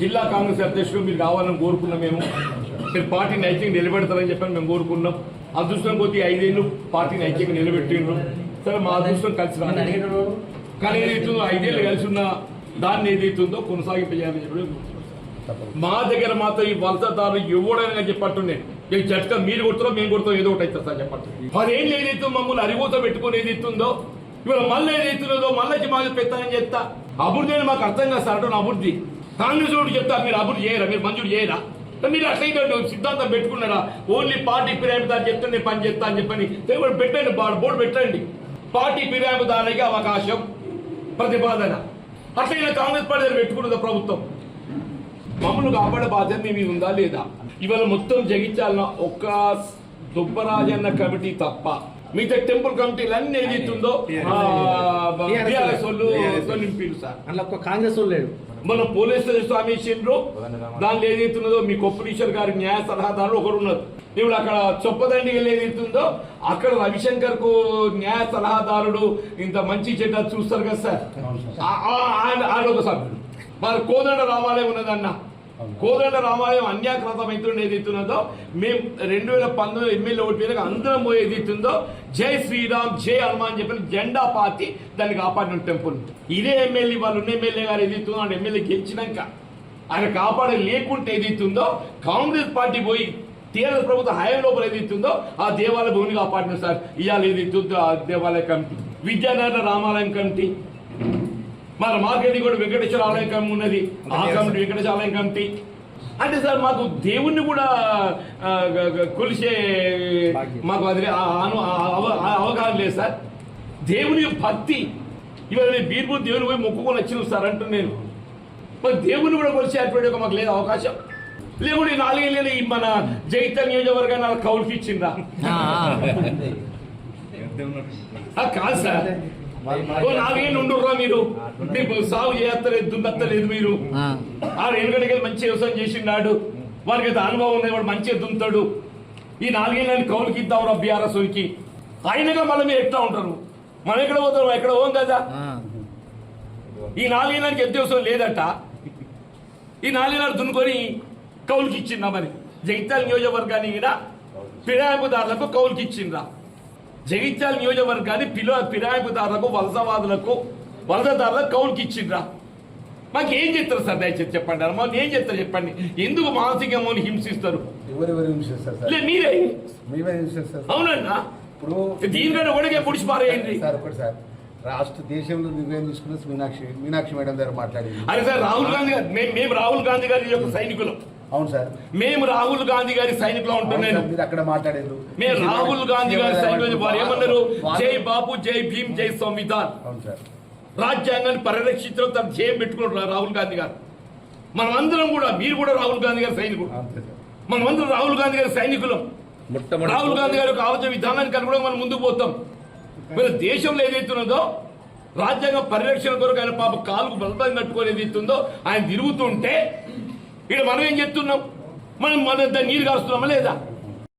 జిల్లా కాంగ్రెస్ అధ్యక్షుడు మీరు కావాలని కోరుకున్నాం మేము మీరు పార్టీని ఐక్యంగా నిలబెడతారని చెప్పని మేము కోరుకున్నాం. అదృష్టం కొద్ది ఐదేళ్ళు పార్టీని ఐక్యంగా నిలబెట్టిండ్రు. సరే మా అదృష్టం కలిసి కానీ ఏదైతుందో ఐదేళ్ళు కలిసి ఉన్న దాన్ని ఏదైతుందో కొనసాగింపజేయాలని చెప్పి మా దగ్గర మాత్రం ఈ వలసదారులు ఎవడైనా చెప్పట్టుండే ఈ జట్కా మీరు కొడుతారో మేము కొడతాం ఏదో ఒకటి అవుతుంది సార్ చెప్పట్టు పదేళ్ళు ఏదైతే మమ్మల్ని అరిగోతో పెట్టుకుని ఏదైతుందో ఇవాళ మళ్ళీ ఏదైతున్నదో మళ్ళీ మాకు పెత్తనం చెప్తా. అభివృద్ధి అని మాకు అర్థం కాదు సార్ అభివృద్ధి. కాంగ్రెస్ వాడు చెప్తా మీరు అభివృద్ధి చేయరా మీరు మంజూరు చేయరా? మీరు అట్లయితే సిద్ధాంతం పెట్టుకున్నారా? ఓన్లీ పార్టీ ఫిర్యాదుదారు చెప్తే నేను పని చేస్తా అని చెప్పని. పెట్టండి బా- బోర్డు పెట్టండి. పార్టీ ఫిర్యాదుదారులకి అవకాశం ప్రతిపాదన. అట్లయినా కాంగ్రెస్ పార్టీ పెట్టుకున్నదా ప్రభుత్వం. మమ్మల్ని కాపాడే బాధ్యత మీ మీద ఉందా లేదా? ఇవాళ మొత్తం జగించాలన్న ఒక్క దుబ్బరాజన్న కమిటీ తప్ప మిగతా టెంపుల్ కమిటీలు అన్ని ఏదైతుందో బీఆర్ఎస్ వాళ్ళు నింపిరు సార్ అందులో ఒక్క కాంగ్రెస్ వాళ్ళు లేడు మన పోలీస్ స్టేషన్ స్వామి ఇచ్చిండ్రు. దానిలో ఏదైతున్నదో మీ కొప్పలీశ్వర్ గారి న్యాయ సలహాదారులు ఒకరు ఉన్నారు ఇప్పుడు అక్కడ చొప్పదండి ఏదైతుందో అక్కడ రవిశంకర్కు న్యాయ సలహాదారుడు ఇంత మంచి చెడ్డ చూస్తారు కదా సార్. ఆ- ఆ- ఆయన ఆయన ఒక సభ్యుడు. మరి కోదండ రామాలయం ఉన్నదన్న. కోదండ రామాలయం అన్యాక్రాంతం ఏది ఏదైతున్నదో మేము రెండు వేల పంతొమ్మిది ఎమ్మెల్యే ఓటు మీద అందరం పోయి ఏదైతుందో జై శ్రీరామ్ జై హనుమాన్ చెప్పిన జెండా పాతి దాన్ని కాపాడిన టెంపుల్. ఇదే ఎమ్మెల్యే వాళ్ళు ఉన్న ఎమ్మెల్యే గారు ఏదైతుందో అంటే ఎమ్మెల్యే గెలిచినాక. ఆయన కాపాడ లేకుంటే ఏదైతుందో కాంగ్రెస్ పార్టీ పోయి టీఆర్ఎస్ ప్రభుత్వ హయాం లోపల ఏదైతుందో ఆ దేవాలయ భూమిని కాపాడిన సార్. ఇవాళ ఏదైతుందో ఆ దేవాలయ కమిటీ. విద్యానగర రామాలయం కమిటీ. మరి మాకెళ్ళి కూడా వెంకటేశ్వర ఆలయం కమిటీ ఉన్నది. ఆ కమిటీ వెంకటేశ్వర ఆలయం కమిటీ. అంటే సార్ మాకు దేవుణ్ణి కూడా కొలిసే మాకు అది అవగాహన లేదు సార్. దేవుని భక్తి. ఇవాళ నేను బీర్పూర్ దేవుని పోయి మొక్కుకొని వచ్చిన సార్ అంటున్నాను నేను. మరి దేవుని కూడా కొలిసేటువంటి ఒక మాకు లేదు అవకాశం. లేకుంటే ఈ నాలుగేళ్ళు ఈ మన జైత నియోజకవర్గాన్ని వాళ్ళ కౌలుకి ఇచ్చిందా ఆ, కాదు సార్. నాలుగేళ్ళు ఉండుర్రా మీరు. మీకు సాగు చేస్తలేదు దున్నత్తలేదు మీరు. ఆరు ఏళ్ళకి మంచి వ్యవసాయం చేసినాడు వారికి అయితే అనుభవం ఉంది వాడు మంచిగా దున్నుతాడు. ఈ నాలుగేళ్ళని కౌలుకి ఇద్దాం బీఆర్ఎస్కి అయినగా మళ్ళీ మీరు ఎట్లా ఉంటారు? మనం ఎక్కడ పోతాం? ఎక్కడ పోం కదా? ఈ నాలుగేళ్ళకి ఎంత వ్యవసాయం లేదట. ఈ నాలుగేళ్ళు దున్నుకొని కౌలుకి ఇచ్చిందా మరి. జగిత్యాల నియోజకవర్గాన్ని కూడా ఫిరాయింపుదారులకు కౌలుకి ఇచ్చిందా జగిత్యాల నియోజకవర్గాన్ని పిల ఫిరాయింపుదారులకు వలసవాదులకు వలసదారులకు కౌలుకి ఇచ్చిండ్రా. మాకు ఏం చెప్తారు సార్ దయచేసి చెప్పండి మాకు ఏం చెప్తారు చెప్పండి? ఎందుకు హింసిస్తారు? ఎవరెవరు హింసిస్తారు మీరే. అవునన్నా? దీనికంటే ఒకటికే పుడిచి పారేయండి. రాష్ట్ర దేశంలో నిర్ణయం తీసుకున్న మీనాక్షి మీనాక్షి మేడం దగ్గర మాట్లాడింది. అరే సార్ రాహుల్ గాంధీ గారు మేము మేము రాహుల్ గాంధీ గారి యొక్క సైనికులు. అవును సార్. మేము రాహుల్ గాంధీ గారి సైనికులు ఉంటున్నాను మీరు అక్కడ మాట్లాడారు మేము రాహుల్ గాంధీ గారి సైనికులు వారు ఏమన్నారు? జై బాబు జై భీమ్ జై సంవిధాన్. అవును సార్. రాజ్యాంగాన్ని పరిరక్షించడం తన జయం పెట్టుకున్నారు రాహుల్ గాంధీ గారు. మనం అందరం కూడా మీరు కూడా రాహుల్ గాంధీ గారి సైనికుడు అంతే సార్. మనం అందరం రాహుల్ గాంధీ గారి సైనికులం. రాహుల్ గాంధీ గారి యొక్క ఆలోచన విధానానికి అనుగుణంగా మనం ముందుకు పోతాం. మరి దేశంలో ఏదైతున్నదో రాజ్యాంగ పరిరక్షణ కొరకు ఆయన పాప కాలుకు బలపడి కట్టుకొని ఏదైతుందో ఆయన తిరుగుతుంటే ఇక్కడ మనం ఏం చెప్తున్నాం? మనం మన నీరు కాస్తున్నామా లేదా?